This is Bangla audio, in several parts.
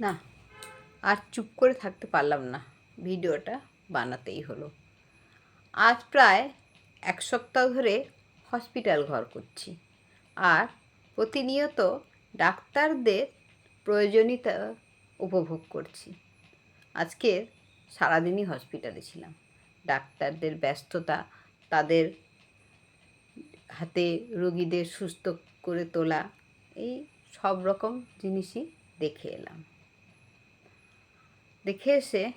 না, আর চুপ করে থাকতে পারলাম না। ভিডিওটা বানাতেই হলো। আজ প্রায় এক সপ্তাহ ধরে হসপিটাল ঘর করছি। আর প্রতিনিয়ত ডাক্তারদের প্রয়োজনীয়তা উপভোগ করছি। আজকে সারাদিনই হসপিটালে ছিলাম। ডাক্তারদের ব্যস্ততা, তাদের হাতে রোগীদের সুস্থ করে তোলা, এই সব রকম জিনিসই দেখে এলাম। দেখে এসে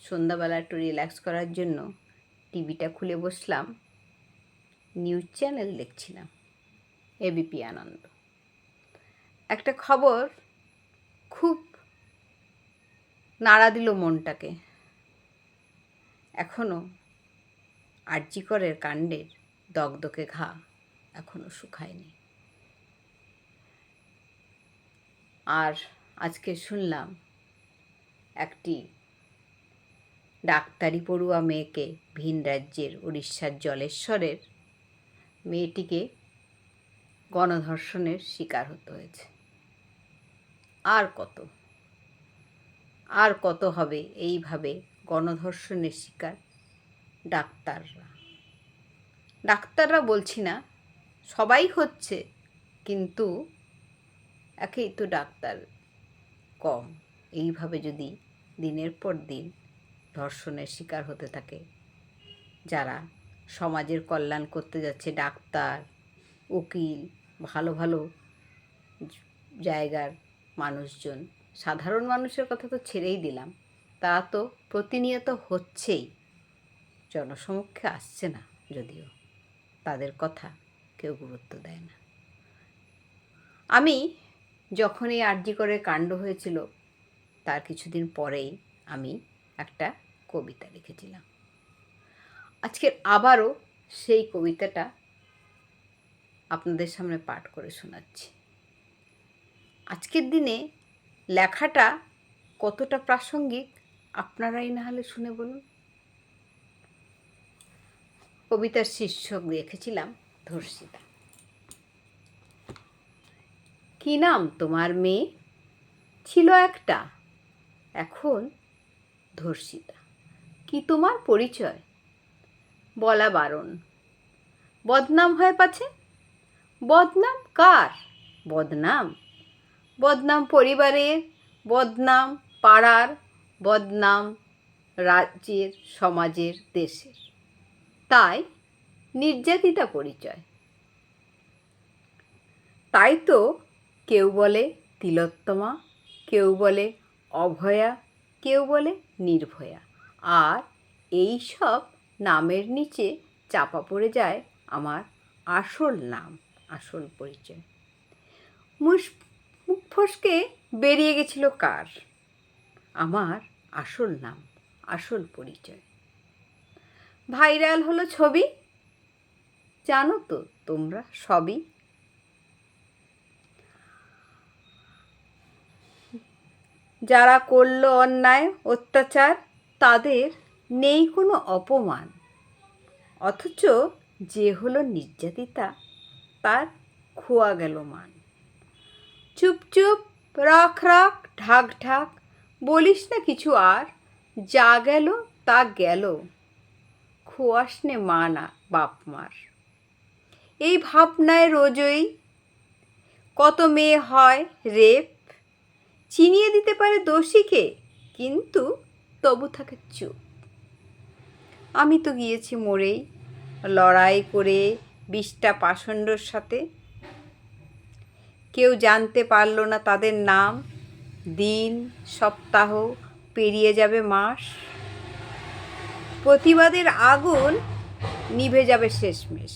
সন্ধ্যাবেলা একটু রিল্যাক্স করার জন্য টিভিটা খুলে বসলাম। নিউজ চ্যানেল দেখছিলাম। এবিপি আনন্দ একটা খবর খুব নাড়া দিল মনটাকে। এখনও আর্যিকরের কাণ্ডের দগদকে ঘা এখনও শুকায়নি। আর আজকে শুনলাম একটি ডাক্তারি পড়ুয়া মেয়েকে ভিন রাজ্যের উড়িষ্যার জলেশ্বরের মেয়েটিকে গণধর্ষণের শিকার হতে হয়েছে। আর কত? আর কত হবে এইভাবে গণধর্ষণের শিকার ডাক্তাররা? ডাক্তাররা বলছি না, সবাই হচ্ছে, কিন্তু একেই তো ডাক্তার কম। এইভাবে যদি দিনের পর দিন ধর্ষণের শিকার হতে থাকে। যারা সমাজের কল্যাণ করতে যাচ্ছে, ডাক্তার, উকিল, ভালো ভালো জায়গার মানুষজন। সাধারণ মানুষের কথা তো ছেড়েই দিলাম। তারা তো প্রতিনিয়ত হচ্ছেই। জনসমক্ষে আসছে না যদিও। তাদের কথা কেউ গুরুত্ব দেয় না। আমি যখন এই আর্যিকরের কাণ্ড হয়েছিল তার কিছুদিন পরেই আমি একটা কবিতা লিখেছিলাম। আজকের আবারও সেই কবিতাটা আপনাদের সামনে পাঠ করে শোনাচ্ছি। আজকের দিনে লেখাটা কতটা প্রাসঙ্গিক, আপনারাই না হলে শুনে বলুন। কবিতার শীর্ষক রেখেছিলাম ধর্ষিতা। কি নাম তোমার মেয়ে? ছিল একটা এখন ধর্ষিতা। কি তোমার পরিচয়? বলা বারণ। বদনাম হয় পাছে? বদনাম কার? বদনাম? বদনাম পরিবারের, বদনাম পাড়ার, বদনাম রাজ্যের, সমাজের, দেশের। তাই নির্যাতিতা পরিচয়। তাই তো কেউ বলে তিলোত্তমা, কেউ বলে অভয়া, কেউ বলে নির্ভয়া। আর এই সব নামের নিচে চাপা পড়ে যায় আমার আসল নাম, আসল পরিচয়। মুখ ফসকে বেরিয়ে গেছিল কার? আমার আসল নাম, আসল পরিচয়। ভাইরাল হলো ছবি? জানো তো তোমরা সবই যারা করল অন্যায়, অত্যাচার, তাদের নেই কোনো অপমান। অথচ যে হলো নির্যাতিতা, তার খোয়া গেল মান। চুপ চুপ, রাখ রাখ, ঢাক ঢাক, বলিস না কিছু আর, যা গেল, তা গেল। খোয়াস নে মা না বাপ মার। এই ভাবনায় রোজই কত মেয়ে হয় রেপ চিনিয়ে দিতে পারে দোষীকে, কিন্তু তবু থাকে চুপ। আমি তো গিয়েছি মরেই লড়াই করে বিষটা পাষণ্ডর সাথে। কেউ জানতে পারল না তাদের নাম। দিন, সপ্তাহ পেরিয়ে যাবে মাস। প্রতিবাদের আগুন নিভে যাবে শেষমেশ।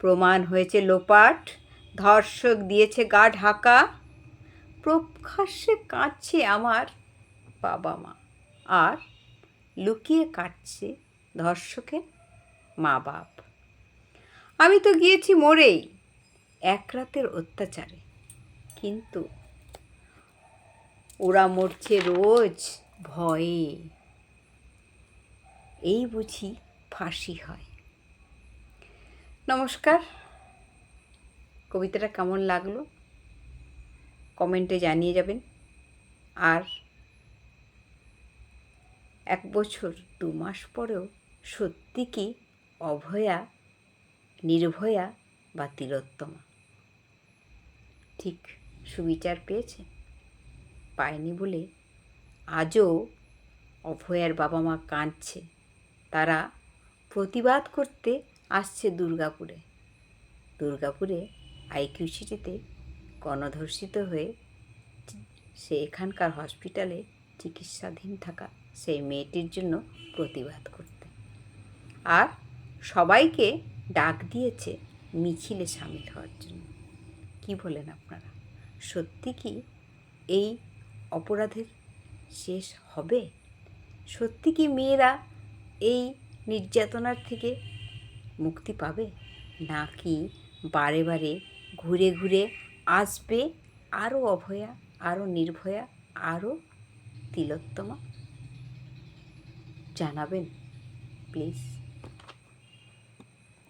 প্রমাণ হয়েছে লোপাট, ধর্ষক দিয়েছে গা ঢাকা। প্রকাশ্যে কাঁদছে আমার বাবা মা আর লুকিয়ে কাটছে ধর্ষকের মা বাপ। আমি তো গিয়েছি মরেই এক রাতের অত্যাচারে। কিন্তু ওরা মরছে রোজ ভয়ে। এই বুঝি ফাঁসি হয়। নমস্কার। কবিতাটা কেমন লাগল? কমেন্টে জানিয়ে যাবেন। আর এক বছর দু মাস পরেও সত্যি কি অভয়া, নির্ভয়া বা তিলোত্তমা? ঠিক সুবিচার পেয়েছে? পায়নি বলে আজও অভয়ার বাবা মা কাঁদছে। তারা প্রতিবাদ করতে আসছে দুর্গাপুরে। দুর্গাপুরে আইকিউ সিটিতে গণধর্ষিত হয়ে সে এখানকার হসপিটালে চিকিৎসাধীন থাকা সেই মেয়েটির জন্য প্রতিবাদ করতে। আর সবাইকে ডাক দিয়েছে মিছিলে সামিল হওয়ার জন্য। কি বলেন আপনারা? সত্যি কি এই অপরাধের শেষ হবে? সত্যি কি মেয়েরা এই নির্যাতনার থেকে মুক্তি পাবে? নাকি বারে বারে ঘুরে ঘুরে আসবে আরও অভয়া আরও নির্ভয়া আরও তিলোত্তমা। জানাবেন প্লিজ।